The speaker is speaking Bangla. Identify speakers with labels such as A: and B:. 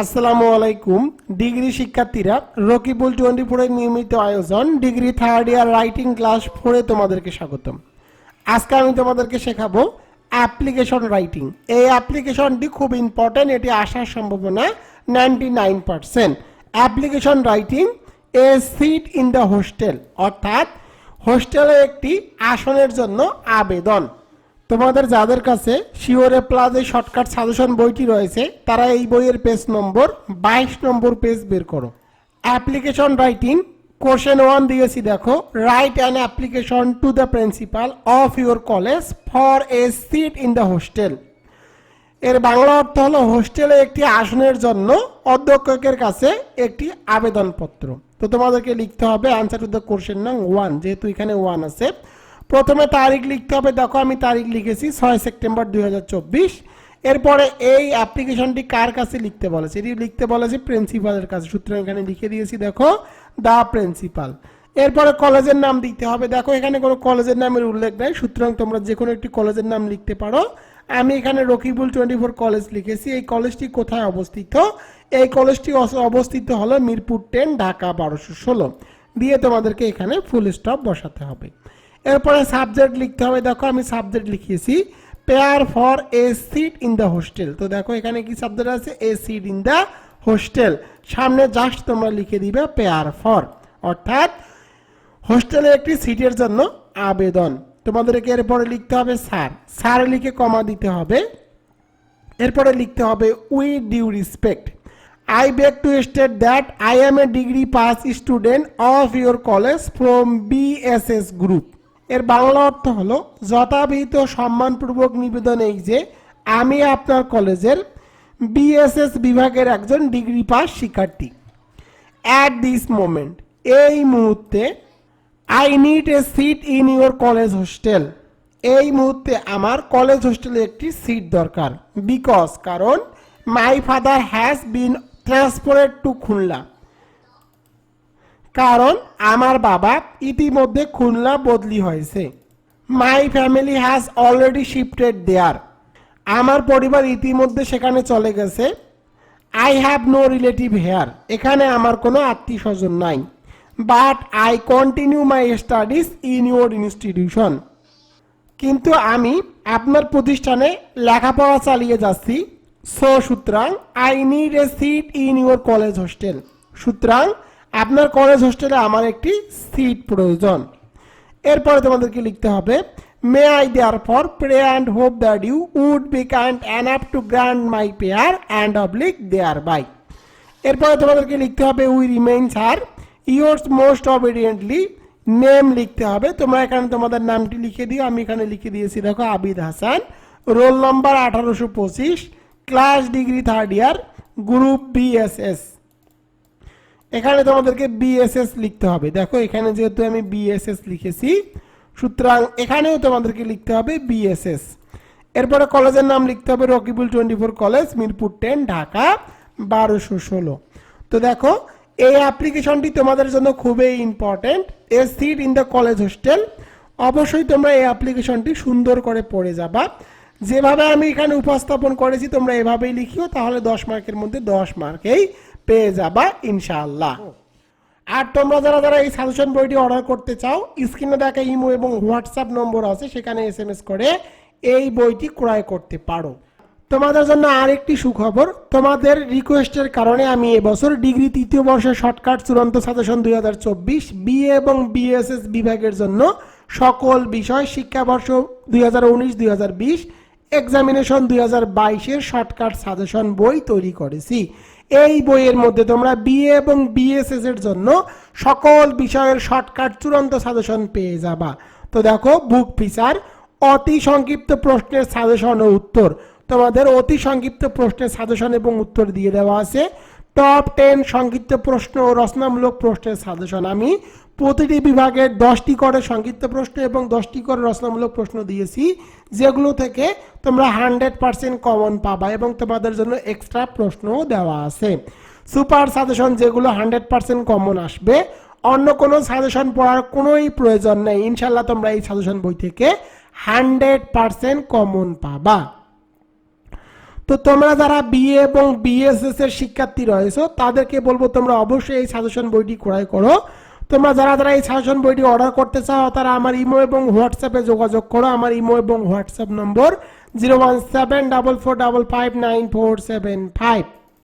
A: আসসালামু আলাইকুম। ডিগ্রি শিক্ষার্থীরা, রকিবুল টোয়েন্টি ফোরের নিয়মিত আয়োজন। Degree third year writing class ফোরে তোমাদেরকে স্বাগতম। আজকে আমি তোমাদেরকে শেখাবো অ্যাপ্লিকেশন রাইটিং এই অ্যাপ্লিকেশনটি খুব ইম্পর্ট্যান্ট এটি আসার সম্ভাবনা ninety nine percent application writing a seat in the hostel অর্থাৎ হোস্টেলে একটি আসনের জন্য আবেদন। তোমাদের যাদের কাছে শিওরে প্লাজে শর্টকাট সাজেশন বইটি রয়েছে, তারা এই বইয়ের পেজ নম্বর বাইশ নম্বর পেজ বের করো। অ্যাপ্লিকেশন রাইটিং কোশ্চেন ওয়ান দিয়েছি দেখো write an application to the principal of your college for a seat in the hostel এর বাংলা অর্থ হলো হোস্টেলে একটি আসনের জন্য অধ্যক্ষকের কাছে একটি আবেদনপত্র। তো তোমাদেরকে লিখতে হবে অ্যান্সার টু দ্য কোশ্চেন নাম ওয়ান যেহেতু এখানে ওয়ান আছে। প্রথমে তারিখ লিখতে হবে, দেখো আমি তারিখ লিখেছি ছয় সেপ্টেম্বর দু হাজার চব্বিশ। এরপরে এই অ্যাপ্লিকেশনটি কার কাছে লিখতে বলেছে? এটি লিখতে বলেছে প্রিন্সিপালের কাছে। সুতরাং এখানে লিখে দিয়েছি, দেখো, দা প্রিন্সিপাল। এরপরে কলেজের নাম দিতে হবে। দেখো, এখানে কোনো কলেজের নামের উল্লেখ নেই। সুতরাং তোমরা যে কোনো একটি কলেজের নাম লিখতে পারো। আমি এখানে রকিবুল টোয়েন্টি ফোর কলেজ লিখেছি। এই কলেজটি কোথায় অবস্থিত? এই কলেজটি অবস্থিত হলো মিরপুর টেন, ঢাকা বারোশো ষোলো। দিয়ে তোমাদেরকে এখানে ফুল স্টপ বসাতে হবে। এরপরে সাবজেক্ট লিখতে হবে। দেখো আমি subject লিখিয়েছি। Prayer for a seat in the hostel তো দেখো এখানে কি সাবজেক্ট আছে? A seat in the hostel সামনে জাস্ট তোমরা লিখে দিবে পেয়ার ফর অর্থাৎ হোস্টেলে একটি সিটের জন্য আবেদন। তোমাদেরকে এরপরে লিখতে হবে স্যার স্যার লিখে কমা দিতে হবে। এরপরে লিখতে হবে with due respect I beg to state that I am a degree pass student of your college from BSS group এর বাংলা অর্থ হলো যথাবিহিত সম্মানপূর্বক নিবেদন এই যে, আমি আপনার কলেজের বিএসএস বিভাগের একজন ডিগ্রি পাস শিক্ষার্থী। অ্যাট দিস মোমেন্ট এই মুহূর্তে I need a seat in your college hostel এই মুহূর্তে আমার কলেজ হোস্টেলে একটি সিট দরকার। বিকজ কারণ my father has been transferred to Khulna কারণ আমার বাবা ইতিমধ্যে খুলনা বদলি হয়েছে। My family has already shifted there আমার পরিবার ইতিমধ্যে সেখানে চলে গেছে। I have no relative here এখানে আমার কোনো আত্মীয় স্বজন নাই। But I continue my studies in your institution কিন্তু আমি আপনার প্রতিষ্ঠানে লেখাপড়া চালিয়ে যাচ্ছি। সো সুতরাং I need a seat in your college hostel সুতরাং আপনার কলেজ হোস্টেলে আমার একটি সিট প্রয়োজন। এরপরে তোমাদেরকে লিখতে হবে may I therefore pray and hope that you would be kind and up to grant my prayer and oblige thereby এরপরে তোমাদেরকে লিখতে হবে we remain sir yours most obediently name লিখতে হবে, তোমরা এখানে তোমাদের নামটি লিখে দিও, আমি এখানে লিখে দিয়েছি, দেখো, আবিদ হাসান রোল নম্বর আঠারোশো পঁচিশ class degree third year group BSS এখানে তোমাদেরকে বিএসএস লিখতে হবে। দেখো, এখানে যেহেতু আমি বিএসএস লিখেছি, সুতরাং এখানেও তোমাদেরকে লিখতে হবে বিএসএস এরপরে কলেজের নাম লিখতে হবে Rakibul twenty four college, Mirpur ten, Dhaka, বারোশো ষোলো। তো দেখো, এই অ্যাপ্লিকেশনটি তোমাদের জন্য খুবই important a seat in the college hostel অবশ্যই তোমরা এই অ্যাপ্লিকেশনটি সুন্দর করে পড়ে যাবা। যেভাবে আমি এখানে উপস্থাপন করেছি, তোমরা এভাবেই লিখিও, তাহলে দশ মার্কের মধ্যে দশ মার্কেই পেয়ে যাবা, ইনশাআল্লাহ। আর তোমরা যারা যারা এই সাজেশন বইটি অর্ডার করতে চাও স্ক্রিনে দেখা ইমো এবং হোয়াটসঅ্যাপ নম্বর আছে, সেখানে এস এম এস করে এই বইটি ক্রয় করতে পারো। তোমাদের জন্য আরেকটি সুখবর, তোমাদের রিকোয়েস্টের কারণে আমি এবছর ডিগ্রি তৃতীয় বর্ষের শর্টকাট চূড়ান্ত সাজেশন দুই হাজার চব্বিশ বিএ এবং বিএসএস বিভাগের জন্য সকল বিষয় শিক্ষাবর্ষ দুই হাজার উনিশ, দুই হাজার বিশ এক্সামিনেশন দুই হাজার বাইশের শর্টকাট সাজেশন বই তৈরি করেছি। এই বইয়ের মধ্যে তোমরা বিএ এবং বিএসএস এর জন্য সকল বিষয়ের শর্টকাট চূড়ান্ত সাজেশন পেয়ে যাবা। তো দেখো বুক ফিচার অতি সংক্ষিপ্ত প্রশ্নের সাজেশন ও উত্তর। তোমাদের অতি সংক্ষিপ্ত প্রশ্নের সাজেশন এবং উত্তর দিয়ে দেওয়া আছে। টপ টেন সংক্ষিপ্ত প্রশ্ন ও রচনামূলক প্রশ্নের সাজেশন আমি প্রতিটি বিভাগের দশটি করে সংক্ষিপ্ত প্রশ্ন এবং দশটি করে রচনামূলক প্রশ্ন দিয়েছি, যেগুলো থেকে তোমরা হান্ড্রেড পার্সেন্ট কমন পাবা এবং তোমাদের জন্য এক্সট্রা প্রশ্নও দেওয়া আছে। সুপার সাজেশন যেগুলো হান্ড্রেড পার্সেন্ট কমন আসবে, অন্য কোনো সাজেশন পড়ার কোনোই প্রয়োজন নেই। ইনশাল্লাহ তোমরা এই সাজেশন বই থেকে হান্ড্রেড পার্সেন্ট কমন পাবা। তো তোমরা যারা বিএ এবং বিএসএস এর শিক্ষার্থী রয়েছো, তাদেরকে বলব তোমরা অবশ্যই এই সাজেশন বইটি ক্রয় করো। তোমরা যারা যারা এই শাসন বইটি অর্ডার করতে চাও, তারা আমার ইমো এবং হোয়াটসঅ্যাপে যোগাযোগ করো। আমার ইমো এবং WhatsApp number zero one seven double four double five nine four seven five.